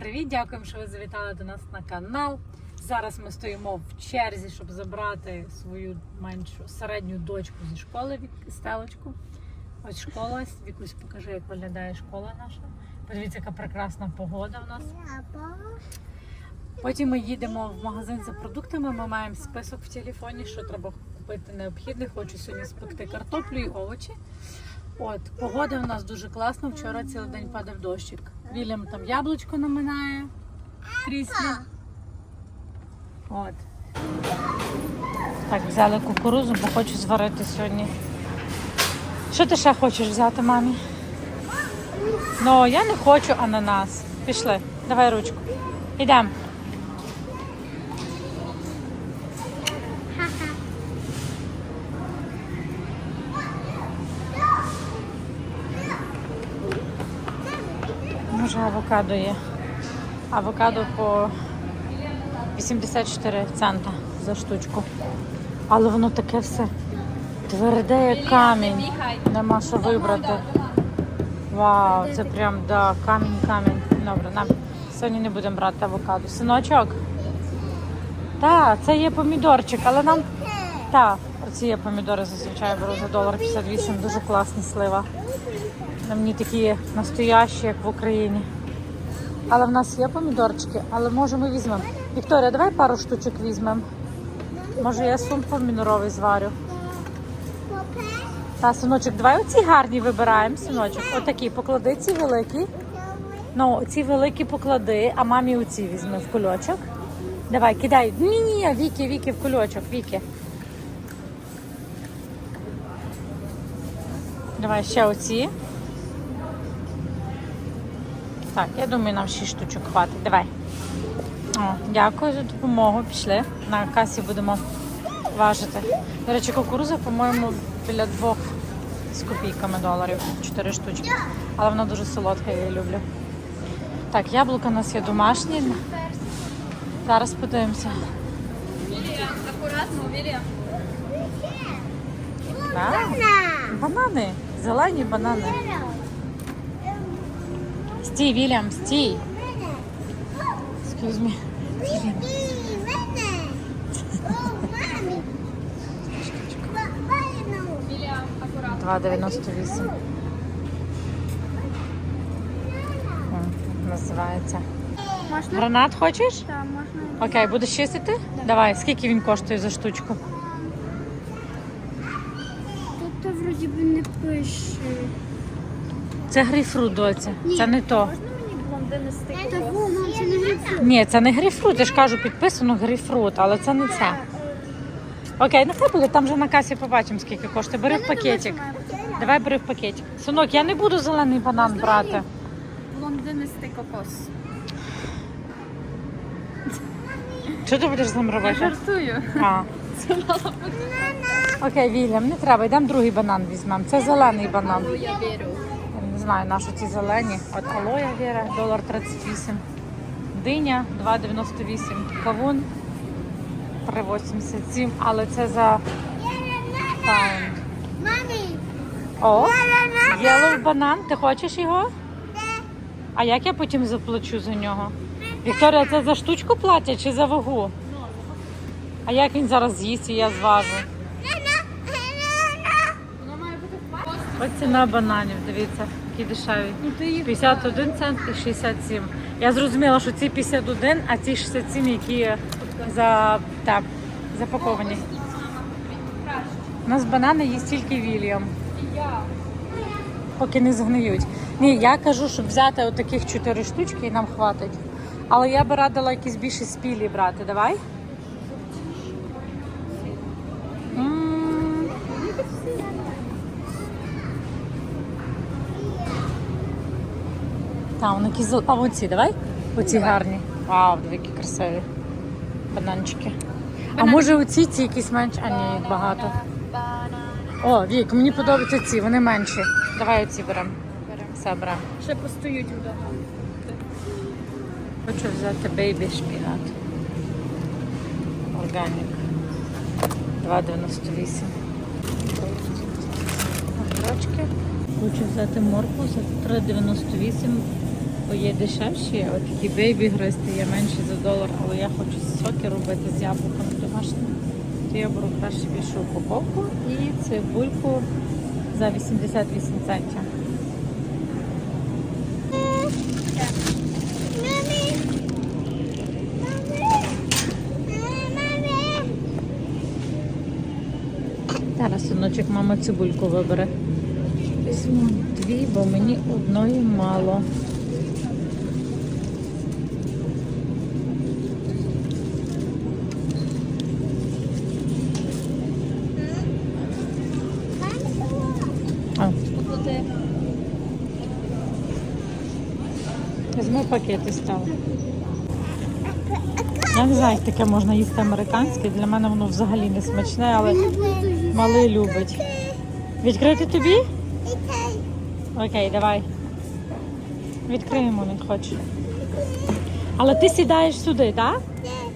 Привіт, дякуємо, що ви завітали до нас на канал. Зараз ми стоїмо в черзі, щоб забрати свою меншу середню дочку зі школи Стелочку. Ось школа. Вікусь, покажи, як виглядає школа наша. Подивіться, яка прекрасна погода в нас. Потім ми їдемо в магазин за продуктами. Ми маємо список в телефоні, що треба купити необхідне. Хочу сьогодні спекти картоплю і овочі. От, погода у нас дуже класна. Вчора цілий день падав дощик. Вільям там яблучко наминає кріслі. От. Так, взяли кукурузу, бо хочу зварити сьогодні. Що ти ще хочеш взяти, мамі? Ну, я не хочу ананас. Пішли, давай ручку. Ідемо. Може, авокадо є. Авокадо по 84 цента за штучку. Але воно таке все тверде, як камінь. Нема що вибрати. Вау, це прям да, камінь, камінь. Добре, нам сьогодні не будемо брати авокадо. Синочок. Так, це є помідорчик, але нам. Так, оці є помідори зазвичай беру за долар 58, дуже класні слива. На мені такі настоящі, як в Україні. Але в нас є помідорчики, але може ми візьмемо. Вікторія, давай пару штучок візьмемо. Може я суп помідоровий зварю. Та, синочок, давай оці гарні вибираємо, синочок. Отакі, поклади ці великі. Ну, ці великі поклади, а мамі оці візьми в кульочок. Давай, кидай. Ні, ні, Віки, Віки, в кульочок, Віки. Давай ще оці. Так, я думаю, нам 6 штучок хватить. Давай. О, дякую за допомогу. Пішли. На касі будемо важити. До речі, кукуруза, по-моєму, біля двох з копійками доларів. Чотири штучки. Але вона дуже солодка, я її люблю. Так, яблука у нас є домашні. Зараз подивимося. Акуратно, Вільям. Так. Банани. Зелені банани. Стій, Вільям, стій. Excuse me. Вільям. Вільям, акуратно. 2,98. Називається. Можна? Гранат хочеш? Так, можна. Окей, будеш чистити? Давай, скільки він коштує за штучку? Тут то вроді би не пише. Це грейпфрут, доця. Це не то. Ні, це не грейпфрут, я ж кажу, підписано грейпфрут, але це не це. Окей, нехай буде, там вже на касі побачимо, скільки коштує. Бери в пакетик. Давай бери в пакетик. Синок, я не буду зелений банан брати. Блондинистий кокос. Що ти будеш з ним робити? Жартую. А. Окей, Вільям, не треба, йдемо другий банан візьмемо. Це зелений банан. Ну, я вірю. Знаю, на що ці зелені. От алоя віра, долар 38. Диня 2,98. Кавун 3,87. Але це за паунд. О, єлов банан. Ти хочеш його? А як я потім заплачу за нього? Вікторія, це за штучку платять чи за вагу? А як він зараз з'їсть і я зважу? Воно має бути в Ось ціна бананів, дивіться, які дешеві. Ну ти їх 51 цент і 67. Я зрозуміла, що ці 51, а ці 67, які за, так, запаковані. У нас банани їсть тільки Вільям, поки не згниють. Ні, я кажу, щоб взяти отаких 4 штучки і нам хватить. Але я би радила якісь більше спілі брати. Давай. Там вони якісь зел- А оці, давай? Оці гарні. Вау, диви, які красиві. Бананчики. А може оці ці якісь менші? А ні, їх багато. О, Вік, мені подобаються ці, вони менші. Давай оці беремо. Все беремо. Ще постоють вдома. Хочу взяти бейбі шпінат. Органік. 2,98. Хочу взяти моркву за 3,98 Є дешевші, от такі бейбі гристи є менші за долар, але я хочу соки робити з яблуками домашніми. То я беру краще більшу упаковку і цибульку за 88 центів. Зараз синочок мама цибульку вибере. Візьму дві, бо мені одної мало. Візьму пакет і став. Я не знаю, як таке можна їсти американське. Для мене воно взагалі не смачне, але малий любить. Відкрити тобі? Окей, давай. Відкриємо, він хоче. Але ти сідаєш сюди, так?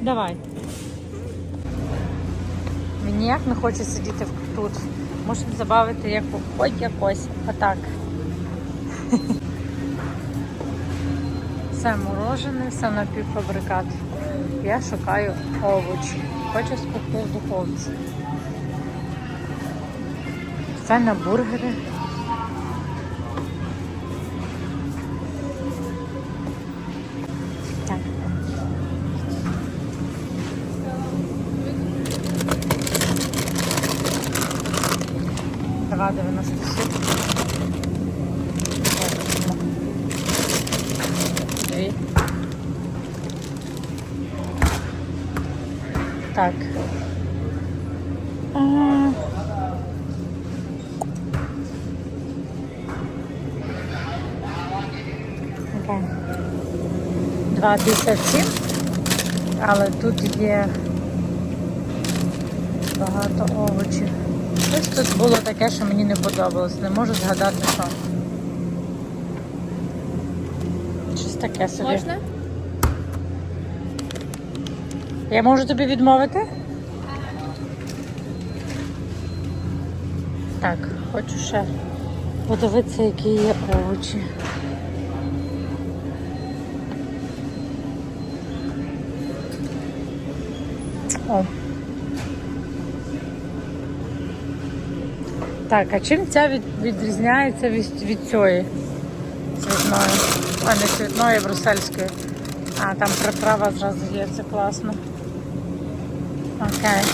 Давай. Він ніяк не хоче сидіти тут. Можемо забавити як якось. Отак. Все морожене, все напівфабрикат. Я шукаю овочі. Хочу спекти в духовці. Це на бургери. Так. А, Окей. 2,57, але тут є багато овочів. Ось тут було таке, що мені не подобалось. Не можу згадати, що. Щось таке собі. Можна? Я можу тобі відмовити? Так, хочу ще подивитися, які є овочі. О. Так, а чим ця від, відрізняється від, від цієї цвітної? А не цвітної, брусельської. А, там приправа зразу є, це класно. Окей.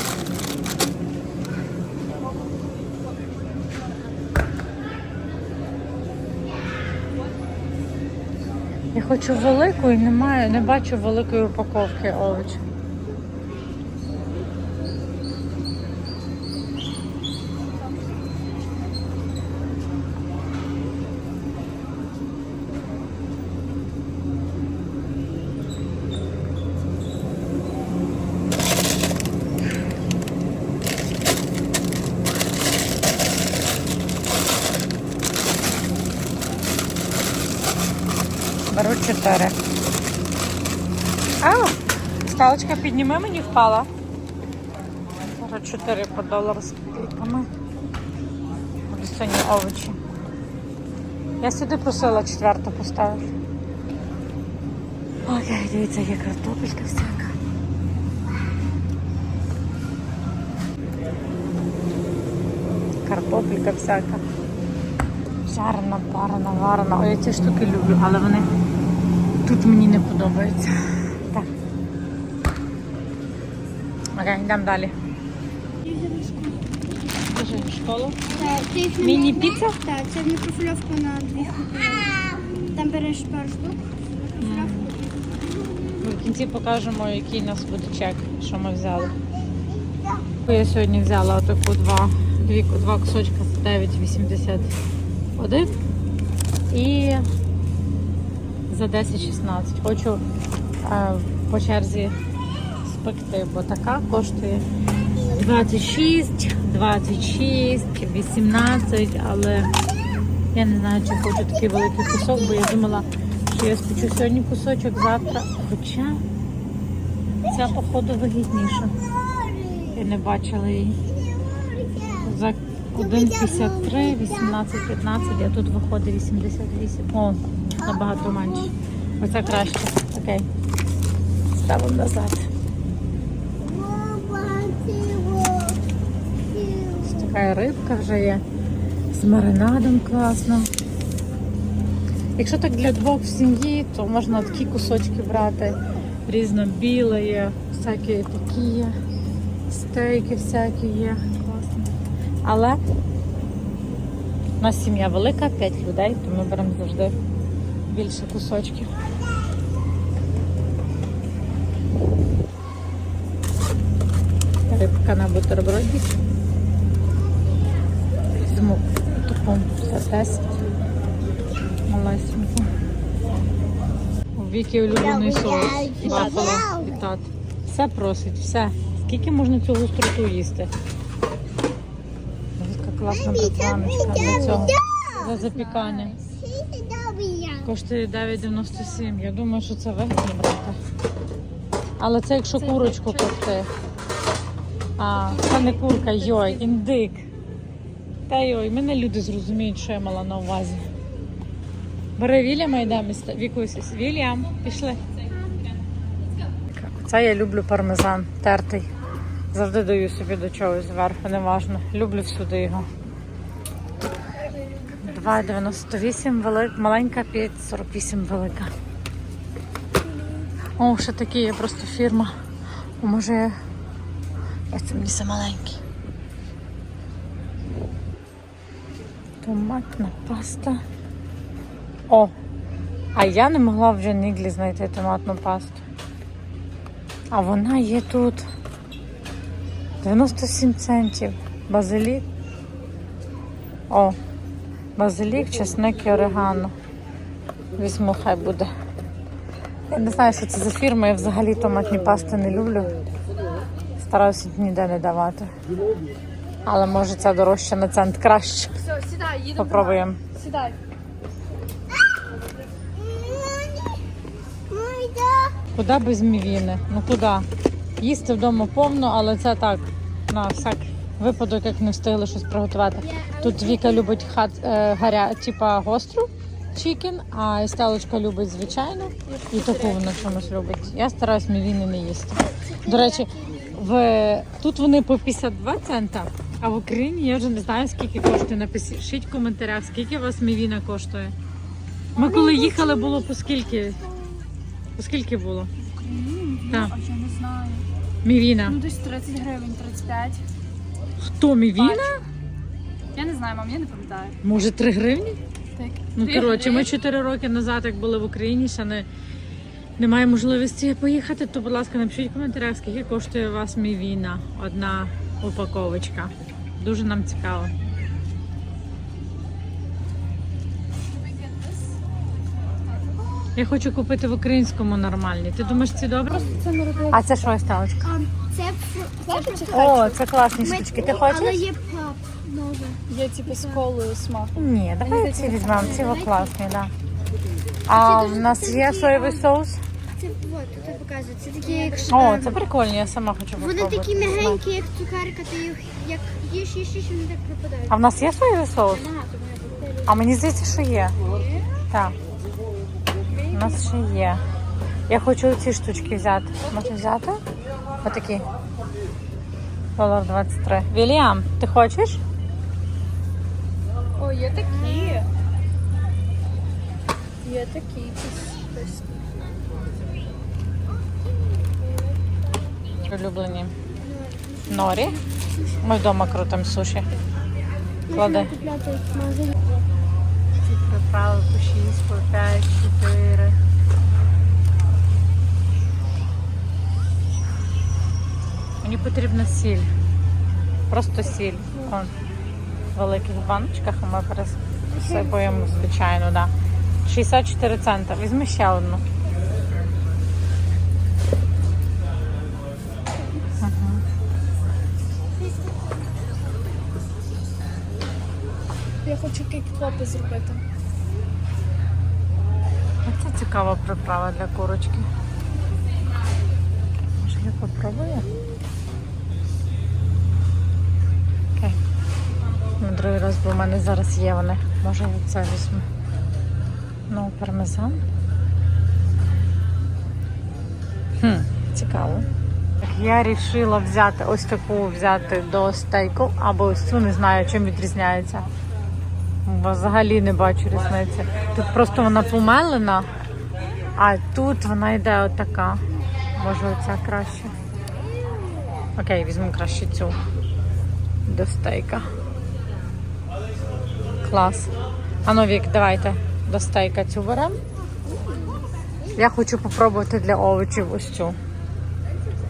Я хочу велику і немає, не бачу великої упаковки овочів. Беру чотири. А, скалочка підніми мені впала. Беру чотири по долару з. Буду сьогодні овочі. Я сюди просила четверту поставити. Окей, дивіться, є картопелька всяка. Картопелька всяка. Жарена, парена, варена. Ой, я ці штуки люблю, але вони тут мені не подобаються. Так. Йдемо далі. Скажи, в школу. Міні-піца? Так, це мікрофільовка на дві хвилини. Там береш пару штук. Ми в кінці покажемо, який у нас буде чек, що ми взяли. Я сьогодні взяла отаку два, дві, два кусочка за 9,81 і за 10,16. Хочу е, по черзі спекти, бо така коштує 26, 26, 18, але я не знаю, чи хочу такий великий кусок, бо я думала, що я спечу сьогодні кусочок, завтра. Хоча ця, походу, вигідніша. Я не бачила її. За 1,53, 18,15, а тут виходить 88. О, набагато менше. Оце краще. Окей. Ставимо назад. Така рибка вже є. З маринадом класно. Якщо так для двох в сім'ї, то можна такі кусочки брати. Різно біле є, всякі такі є, стейки всякі є. Класно. Але у нас сім'я велика, 5 людей, то ми беремо завжди більше кусочків. Рибка на бутерброді. Візьму таку за 10. Малесеньку. У Віки улюблений соус. Бафало і тат. Все просить, все. Скільки можна цю густроту їсти? Така класна братваночка для цього. За запікання. Коштує 9,97. Я думаю, що це вигідно брати. Але це якщо курочку пекти. А, це не курка, йой, індик. Та йой, мене люди зрозуміють, що я мала на увазі. Бери Вільяма йдемо. Вікусь, Вільям, пішли. Це я люблю пармезан тертий. Завжди даю собі до чогось зверху, неважно. Люблю всюди його. 2,98 велик, маленька, 5,48 велика. О, ще такі є просто фірма. О, може, ось це мені все маленький. Томатна паста. О! А я не могла вже ніглі знайти томатну пасту. А вона є тут. 97 центів. Базилік. О, базилік, чесник і орегано. Візьму, хай буде. Я не знаю, що це за фірма, я взагалі томатні пасти не люблю. Стараюся ніде не давати. Але може ця дорожча на цент краще. Все, сідай, їдемо. Попробуємо. Сідай. Куди без мівіни? Ну куди? Їсти вдома повно, але це так, на всяк випадок, як не встигли щось приготувати. Тут Віка любить хат, е, гаря, типа гостру чікен, а Стелочка любить звичайну і таку вона чомусь любить. Я стараюсь мівіни не їсти. До речі, в, тут вони по 52 цента, а в Україні я вже не знаю, скільки коштує. Напишіть в коментарях, скільки у вас мівіна коштує. Ми коли їхали, було по скільки? По скільки було? Так. А я не знаю. Мівіна. Ну десь 30 гривень, 35. Хто мівіна? Я не знаю, мам, я не пам'ятаю. Може 3 гривні? Так. Ну коротше, ми гривні. 4 роки назад, як були в Україні, ще не, немає можливості поїхати, то, будь ласка, напишіть в коментарях, скільки коштує у вас мівіна, одна упаковочка. Дуже нам цікаво. Я хочу купити в українському нормальні. Ти думаєш, ці добре? Це не. А це що сталочка? Це це О, це класні штучки. Ти Але є пап нове. Є типу з колою смак. Ні, давай ці візьмемо. Ці во класні, так. Да. А в нас є соєвий соус? Це от, тут показує. Це такі як О, це прикольні, я сама хочу Вони такі м'ягенькі, як цукерка, ти їх як їш, їш, їш, вони так пропадають. А в нас є соєвий соус? Багато має бути. А мені здається, що є. Так. У нас ще є. Я хочу ці штучки взяти. Можна взяти? Отакі. Долар 23. Вільям, ти хочеш? О, є такі. Є такі. Ось. Улюблені. Норі. Ми вдома крутимо суші. Клади. Ці приправи по 6, по 5, 4. Мені потрібна сіль. Просто сіль. Вон, в великих баночках ми пересипуємо, звичайно, да. 64 цента. Візьми ще одну. Хочу кейк-попи зробити. Оце цікава приправа для курочки. Може я попробую? Окей. На другий раз, бо в мене зараз є вони. Може я це візьму. Ну, пармезан. Хм, цікаво. Я вирішила взяти ось таку взяти до стейку, або ось цю не знаю, чим відрізняється. Взагалі не бачу різниці. Тут просто вона помелена, а тут вона йде отака. Може оця краще. Окей, візьму краще цю до стейка. Клас. Ану, Вік, давайте до стейка цю беремо. Я хочу попробувати для овочів ось цю.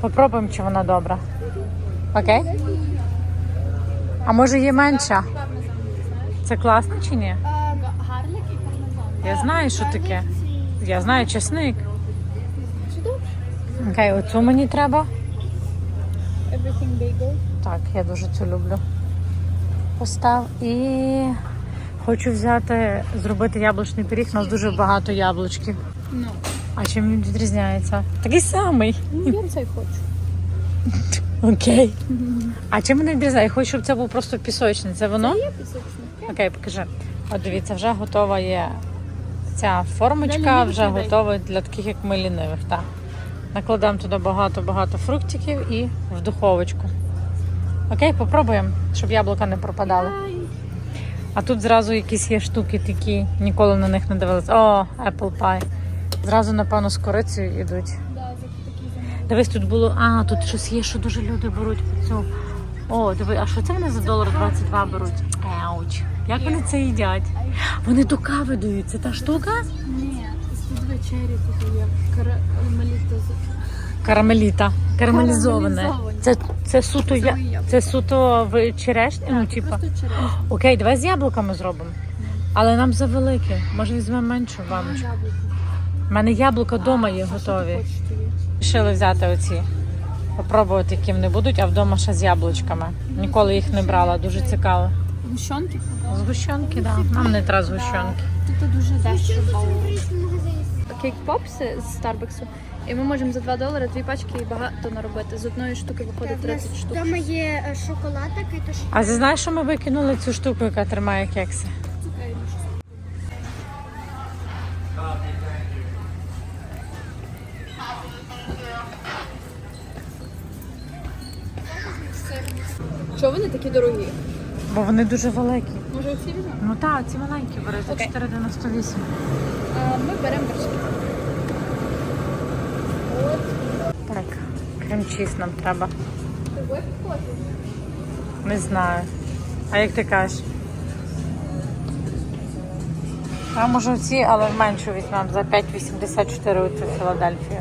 Попробуємо, чи вона добра. Окей? А може є менша? Це класно чи ні? Гарлік і пармезан. Я знаю, що таке. Я знаю чесник. Окей, оцю мені треба. Everything bagel. Так, я дуже цю люблю. Постав і хочу взяти, зробити яблучний пиріг. У нас дуже багато яблучків. Ну, А чим він відрізняється? Такий самий. я цей хочу. Окей. А чим він відрізняється? Я хочу, щоб це був просто пісочний. Це воно? Є пісочник. Окей, покажи. От дивіться, вже готова є ця формочка, вже готова для таких, як ми лінивих. Так. Накладемо туди багато-багато фруктиків і в духовочку. Окей, попробуємо, щоб яблука не пропадали. А тут зразу якісь є штуки такі, ніколи на них не дивилися. О, apple pie. Зразу, напевно, з корицею йдуть. Дивись, тут було. А, тут щось є, що дуже люди беруть цю. О, диви, а що це вони за долар 22 беруть? Ауч. Як вони це їдять? Вони до кави дають. Це та штука? Ні, тут вечері тут є. Карамеліта Карамеліта. Карамелізоване. Це, це суто я. Це суто в черешні, ну типа. Окей, давай з яблуками зробимо. Але нам завелике. Може візьмемо меншу. Яблуко. У мене яблука вдома є готові. Рішили взяти оці. Попробувати, які вони будуть, а вдома ще з яблучками. Ніколи їх не брала, дуже цікаво. Гущонки? Згущенки, так. Да. Нам не треба згущенки. Тут дуже дешево. в магазині. Кейк попси з Старбаксу. І ми можемо за 2 долари дві пачки і багато наробити. З одної штуки виходить У нас 30 штук. вдома є е, шоколад такий, то А ти знаєш, що ми викинули цю штуку, яка тримає кекси? Такі дорогі? Бо вони дуже великі. Може всі візьмемо? Ну так, ці маленькі бери за Окей. 4,98. А, Ми беремо вершки. Так, крем-чіз нам треба. Ти? Не знаю. А як ти кажеш? А може ці, але меншу візьмемо за 5,84 оцю Філадельфію.